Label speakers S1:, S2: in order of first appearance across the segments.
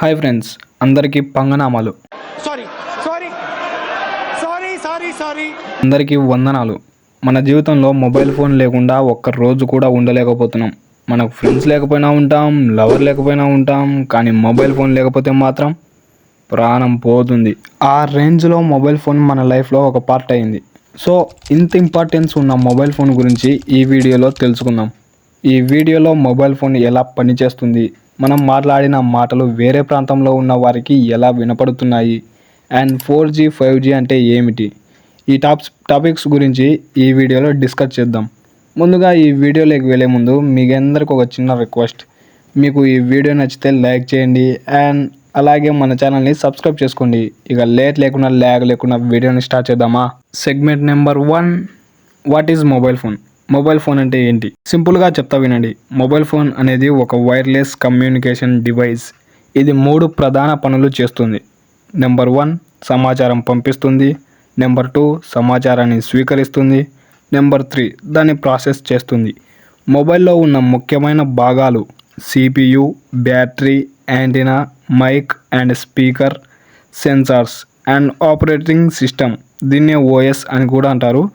S1: Hi friends అందరికీ పంగనామాలు.
S2: Sorry sorry sorry sorry sorry
S1: అందరికీ వందనాలు. మన జీవితంలో మొబైల్ ఫోన్ లేకుండా ఒక్క రోజు కూడా ఉండలేకపోతున్నాం. మనకు ఫ్రెండ్స్ లేకపోయినా ఉంటాం లవర్ లేకపోయినా ఉంటాం కానీ మొబైల్ ఫోన్ లేకపోతే మాత్రం ప్రాణం పోతుంది. ఆ రేంజ్లో మొబైల్ ఫోన్ మన లైఫ్లో ఒక పార్ట్ అయింది. సో ఇంత ఇంపార్టెన్స్ ఉన్న మొబైల్ ఫోన్ గురించి ఈ వీడియోలో తెలుసుకుందాం. ఈ వీడియోలో మొబైల్ ఫోన్ ఎలా పనిచేస్తుంది మనం మాట్లాడిన మాటలు వేరే ప్రాంతంలో ఉన్న వారికి ఎలా వినపడుతున్నాయి? And four G five G అంటే ఏమిటి? ఈ టాప్స్ టాపిక్స్ గురించి ఈ వీడియోలో డిస్కస్ చేద్దాం. ముందుగా ఈ వీడియోలోకి వెళ్ళే ముందు మీకు అందరికి ఒక చిన్న రిక్వెస్ట్. మీకు ఈ వీడియో నచ్చితే లైక్ చేయండి అండ్ అలాగే మన ఛానల్ని సబ్స్క్రైబ్ చేసుకోండి. ఇక లేట్ లేకుండా ల్యాగ్ లేకుండా వీడియోని స్టార్ట్ చేద్దామా? Segment number one what is mobile phone? Mobile phone అంటే ఏంటి? సింపుల్గా చెప్తా వినండి. మొబైల్ ఫోన్ అనేది ఒక వైర్లెస్ కమ్యూనికేషన్ డివైస్. ఇది మూడు ప్రధాన పనులు చేస్తుంది. నెంబర్ వన్ సమాచారం పంపిస్తుంది. నెంబర్ టూ సమాచారాన్ని స్వీకరిస్తుంది. నెంబర్ త్రీ దాన్ని ప్రాసెస్ చేస్తుంది. మొబైల్లో ఉన్న ముఖ్యమైన భాగాలు CPU battery antenna mic and speaker sensors and operating system. దీన్నే ఓఎస్ అని కూడా అంటారు.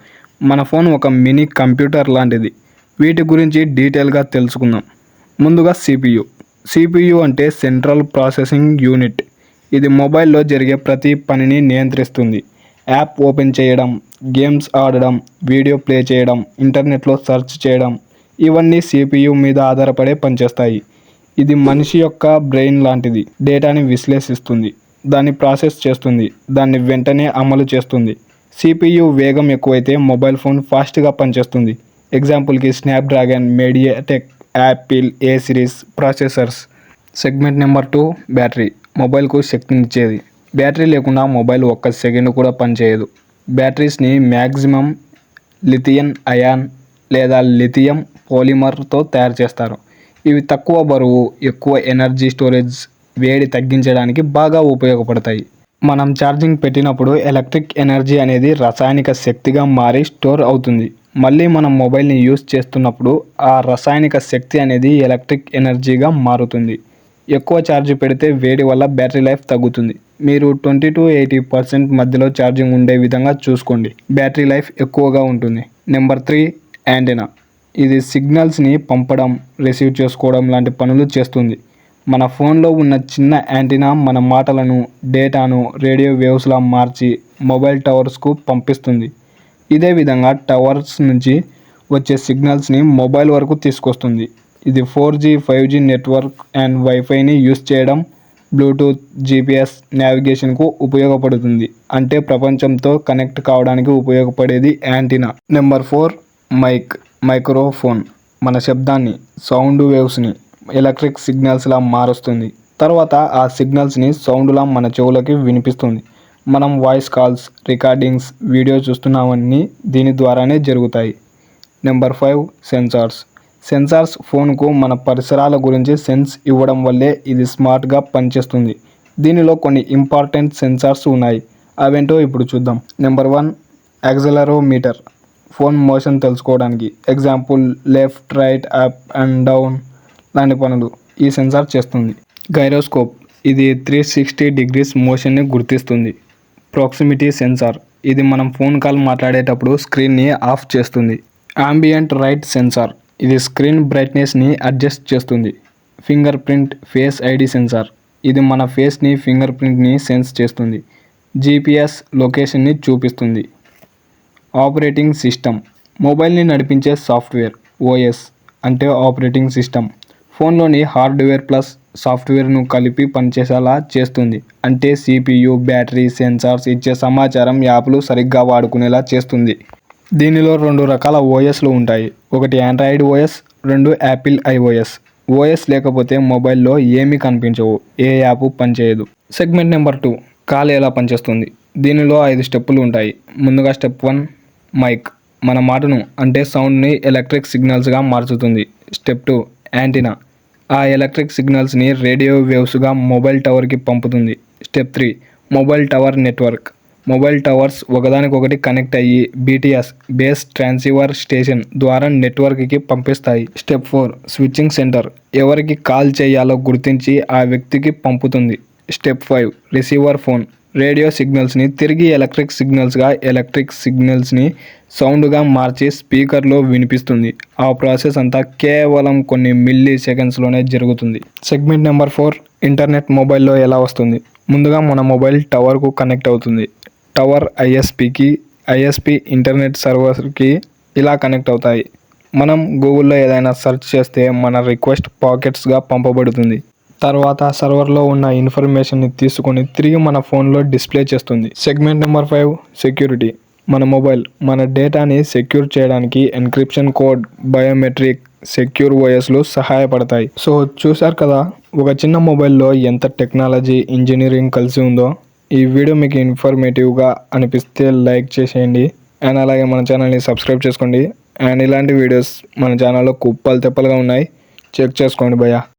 S1: మన ఫోన్ ఒక మినీ కంప్యూటర్ లాంటిది. వీటి గురించి డీటెయిల్గా తెలుసుకుందాం. ముందుగా సిపియు. సిపియు అంటే సెంట్రల్ ప్రాసెసింగ్ యూనిట్. ఇది మొబైల్లో జరిగే ప్రతి పనిని నియంత్రిస్తుంది. యాప్ ఓపెన్ చేయడం గేమ్స్ ఆడడం వీడియో ప్లే చేయడం ఇంటర్నెట్లో సెర్చ్ చేయడం ఇవన్నీ సిపియు మీద ఆధారపడే పనిచేస్తాయి. ఇది మనిషి యొక్క బ్రెయిన్ లాంటిది. డేటాని విశ్లేషిస్తుంది. దాన్ని ప్రాసెస్ చేస్తుంది. దాన్ని వెంటనే అమలు చేస్తుంది. సిపియు వేగం ఎక్కువైతే మొబైల్ ఫోన్ ఫాస్ట్గా పనిచేస్తుంది. ఎగ్జాంపుల్కి Snapdragon MediaTek Apple A series processors segment number two battery మొబైల్కు శక్తినిచ్చేది. బ్యాటరీ లేకుండా మొబైల్ ఒక్క సెకండ్ కూడా పనిచేయదు. బ్యాటరీస్ని మ్యాక్సిమం లిథియన్ అయాన్ లేదా లిథియం పాలిమర్తో తయారు చేస్తారు. ఇవి తక్కువ బరువు ఎక్కువ ఎనర్జీ స్టోరేజ్ వేడి తగ్గించడానికి బాగా ఉపయోగపడతాయి. మనం ఛార్జింగ్ పెట్టినప్పుడు ఎలక్ట్రిక్ ఎనర్జీ అనేది రసాయనిక శక్తిగా మారి స్టోర్ అవుతుంది. మళ్ళీ మనం మొబైల్ని యూస్ చేస్తున్నప్పుడు ఆ రసాయనిక శక్తి అనేది ఎలక్ట్రిక్ ఎనర్జీగా మారుతుంది. ఎక్కువ ఛార్జ్ పెడితే వేడి వల్ల బ్యాటరీ లైఫ్ తగ్గుతుంది. మీరు ట్వంటీ టు ఎయిటీ పర్సెంట్ మధ్యలో ఛార్జింగ్ ఉండే విధంగా చూసుకోండి. బ్యాటరీ లైఫ్ ఎక్కువగా ఉంటుంది. నెంబర్ త్రీ యాంటెనా ఇది సిగ్నల్స్ని పంపడం రిసీవ్ చేసుకోవడం లాంటి పనులు చేస్తుంది. మన ఫోన్లో ఉన్న చిన్న యాంటీనా మన మాటలను డేటాను రేడియో వేవ్స్లా మార్చి మొబైల్ టవర్స్కు పంపిస్తుంది. ఇదే విధంగా టవర్స్ నుంచి వచ్చే సిగ్నల్స్ని మొబైల్ వరకు తీసుకొస్తుంది. ఇది four G five G network and వైఫైని use చేయడం బ్లూటూత్ జీపీఎస్ నావిగేషన్కు ఉపయోగపడుతుంది. అంటే ప్రపంచంతో కనెక్ట్ కావడానికి ఉపయోగపడేది antenna. Number four mic microphone. మన శబ్దాన్ని సౌండ్ వేవ్స్ని ఎలక్ట్రిక్ సిగ్నల్స్లా మారుస్తుంది. తర్వాత ఆ సిగ్నల్స్ని సౌండ్లా మన చెవులకి వినిపిస్తుంది. మనం వాయిస్ కాల్స్ రికార్డింగ్స్ వీడియో చూస్తున్నామన్నీ దీని ద్వారానే జరుగుతాయి. Number five sensors. సెన్సార్స్ ఫోన్కు మన పరిసరాల గురించి సెన్స్ ఇవ్వడం వల్లే ఇది స్మార్ట్గా పనిచేస్తుంది. దీనిలో కొన్ని ఇంపార్టెంట్ సెన్సార్స్ ఉన్నాయి. అవేంటో ఇప్పుడు చూద్దాం. Number one accelerometer. Phone motion తెలుసుకోవడానికి. Example left right up and down. లాంటి పనులు ఈ సెన్సార్ చేస్తుంది. గైరోస్కోప్ ఇది త్రీ సిక్స్టీ డిగ్రీస్ మోషన్ని గుర్తిస్తుంది. ప్రాక్సిమిటీ సెన్సార్ ఇది మనం ఫోన్ కాల్ మాట్లాడేటప్పుడు స్క్రీన్ని ఆఫ్ చేస్తుంది. ఆంబియంట్ రైట్ సెన్సార్ ఇది స్క్రీన్ బ్రైట్నెస్ని అడ్జస్ట్ చేస్తుంది. Finger print face ID sensor ఇది మన ఫేస్ని ఫింగర్ ప్రింట్ని సెన్స్ చేస్తుంది. జీపీఎస్ లొకేషన్ని చూపిస్తుంది. Operating system. మొబైల్ని నడిపించే సాఫ్ట్వేర్ ఓఎస్ అంటే ఆపరేటింగ్ సిస్టమ్. ఫోన్లోని హార్డ్వేర్ ప్లస్ సాఫ్ట్వేర్ను కలిపి పనిచేసేలా చేస్తుంది. అంటే సిపియు బ్యాటరీ సెన్సార్స్ ఇచ్చే సమాచారం యాప్లు సరిగ్గా వాడుకునేలా చేస్తుంది. దీనిలో రెండు రకాల ఓఎస్లు ఉంటాయి. ఒకటి ఆండ్రాయిడ్ ఓఎస్ రెండు యాపిల్ ఐఓఎస్. ఓఎస్ లేకపోతే మొబైల్లో ఏమీ కనిపించవు. ఏ యాప్ పనిచేయదు. సెగ్మెంట్ నెంబర్ టూ కాల్ ఎలా పనిచేస్తుంది? దీనిలో ఐదు స్టెప్పులు ఉంటాయి. ముందుగా స్టెప్ వన్ మైక్. మన మాటను అంటే సౌండ్ని ఎలక్ట్రిక్ సిగ్నల్స్గా మార్చుతుంది. Step two antenna. ఆ ఎలక్ట్రిక్ సిగ్నల్స్ని రేడియో వేవ్స్గా మొబైల్ టవర్కి పంపుతుంది. Step three mobile tower network. Mobile towers ఒకదానికొకటి కనెక్ట్ అయ్యి బీటీఎస్ బేస్ ట్రాన్సివర్ స్టేషన్ ద్వారా నెట్వర్క్కి పంపిస్తాయి. Step four switching centre. ఎవరికి కాల్ చేయాలో గుర్తించి ఆ వ్యక్తికి పంపుతుంది. Step five receiver phone. Radio సిగ్నల్స్ని తిరిగి ఎలక్ట్రిక్ సిగ్నల్స్గా ఎలక్ట్రిక్ సిగ్నల్స్ని సౌండ్గా మార్చి స్పీకర్లో వినిపిస్తుంది. ఆ ప్రాసెస్ అంతా కేవలం కొన్ని మిల్లీ సెకండ్స్లోనే జరుగుతుంది. సెగ్మెంట్ నెంబర్ ఫోర్ ఇంటర్నెట్ మొబైల్లో ఎలా వస్తుంది? ముందుగా మన మొబైల్ టవర్కు కనెక్ట్ అవుతుంది. టవర్ ఐఎస్పికి ఐఎస్పి ఇంటర్నెట్ సర్వర్కి ఇలా కనెక్ట్ అవుతాయి. మనం గూగుల్లో ఏదైనా సెర్చ్ చేస్తే మన రిక్వెస్ట్ పాకెట్స్గా పంపబడుతుంది. తర్వాత సర్వర్లో ఉన్న ఇన్ఫర్మేషన్ని తీసుకొని తిరిగి మన ఫోన్లో డిస్ప్లే చేస్తుంది. Segment number five security. మన మొబైల్ మన డేటాని సెక్యూర్ చేయడానికి ఎన్క్రిప్షన్ కోడ్ బయోమెట్రిక్ సెక్యూర్ ఓఎస్లు సహాయపడతాయి. సో చూశారు కదా ఒక చిన్న మొబైల్లో ఎంత టెక్నాలజీ ఇంజనీరింగ్ కలిసి ఉందో. ఈ వీడియో మీకు ఇన్ఫర్మేటివ్గా అనిపిస్తే లైక్ చేసేయండి. అండ్ అలాగే మన ఛానల్ని సబ్స్క్రైబ్ చేసుకోండి. అండ్ ఇలాంటి వీడియోస్ మన ఛానల్లో కుప్పలు తెప్పలుగా ఉన్నాయి. చెక్ చేసుకోండి భయ్యా.